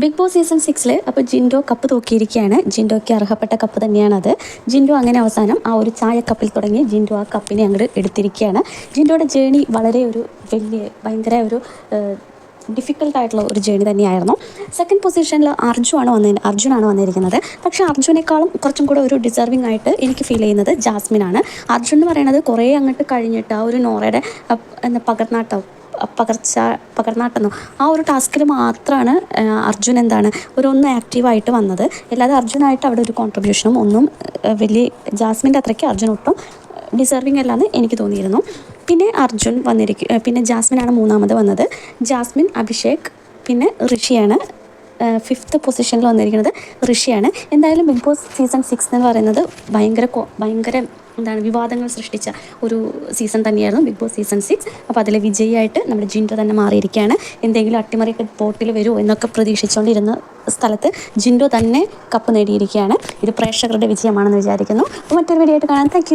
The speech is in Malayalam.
ബിഗ് ബോസ് സീസൺ സിക്സിൽ അപ്പോൾ ജിൻഡോ കപ്പ് തൂക്കിയിരിക്കുകയാണ് ജിൻഡോയ്ക്ക് അർഹപ്പെട്ട കപ്പ് തന്നെയാണ് അത് ജിൻഡോ അങ്ങനെ അവസാനം ആ ഒരു ചായ കപ്പിൽ തുടങ്ങി ജിൻഡോ ആ കപ്പിനെ അങ്ങോട്ട് എടുത്തിരിക്കുകയാണ് ജിൻഡോയുടെ ജേണി വളരെ ഒരു വലിയ ഭയങ്കര ഒരു ഡിഫിക്കൽട്ടായിട്ടുള്ള ഒരു ജേണി തന്നെയായിരുന്നു. സെക്കൻഡ് പൊസിഷനിൽ അർജുനാണ് അർജുൻ അർജുനാണ് വന്നിരിക്കുന്നത്. പക്ഷേ അർജുനേക്കാളും കുറച്ചും കൂടെ ഒരു ഡിസർവിംഗ് ആയിട്ട് എനിക്ക് ഫീൽ ചെയ്യുന്നത് ജാസ്മിനാണ് അർജുൻ എന്ന് പറയുന്നത് കുറേ അങ്ങോട്ട് കഴിഞ്ഞിട്ട് ആ ഒരു നോറയുടെ എന്താ പകർനാട്ടം പകർച്ച പകർന്നാട്ടുന്നു ആ ഒരു ടാസ്കിൽ മാത്രമാണ് അർജുൻ എന്താണ് ഒരു ഒന്ന് ആക്റ്റീവായിട്ട് വന്നത്. അല്ലാതെ അർജുനായിട്ട് അവിടെ ഒരു കോൺട്രിബ്യൂഷനും ഒന്നും വലിയ ജാസ്മിന്റെ അത്രയ്ക്ക് അർജുൻ ഒട്ടും ഡിസർവിങ് അല്ലാന്ന് എനിക്ക് തോന്നിയിരുന്നു. പിന്നെ അർജുൻ വന്നിരിക്കും പിന്നെ ജാസ്മിനാണ് മൂന്നാമത് വന്നത്. ജാസ്മിൻ അഭിഷേക് പിന്നെ ഋഷിയാണ് ഫിഫ്ത്ത് പൊസിഷനിൽ വന്നിരിക്കുന്നത് ഋഷിയാണ്. എന്തായാലും ബിഗ് ബോസ് സീസൺ സിക്സ് എന്ന് പറയുന്നത് ഭയങ്കര ഭയങ്കര എന്താണ് വിവാദങ്ങൾ സൃഷ്ടിച്ച ഒരു സീസൺ തന്നെയായിരുന്നു ബിഗ് ബോസ് സീസൺ സിക്സ് അപ്പോൾ അതിലെ വിജയിയായിട്ട് നമ്മുടെ ജിൻഡോ തന്നെ മാറിയിരിക്കുകയാണ്. എന്തെങ്കിലും അട്ടിമറിയൊക്കെ ബോട്ടിൽ വരുമോ എന്നൊക്കെ പ്രതീക്ഷിച്ചുകൊണ്ടിരുന്ന സ്ഥലത്ത് ജിൻഡോ തന്നെ കപ്പ് നേടിയിരിക്കുകയാണ്. ഇത് പ്രേക്ഷകരുടെ വിജയമാണെന്ന് വിചാരിക്കുന്നു. അപ്പോൾ മറ്റൊരു വീഡിയോ ആയിട്ട് കാണാം. താങ്ക്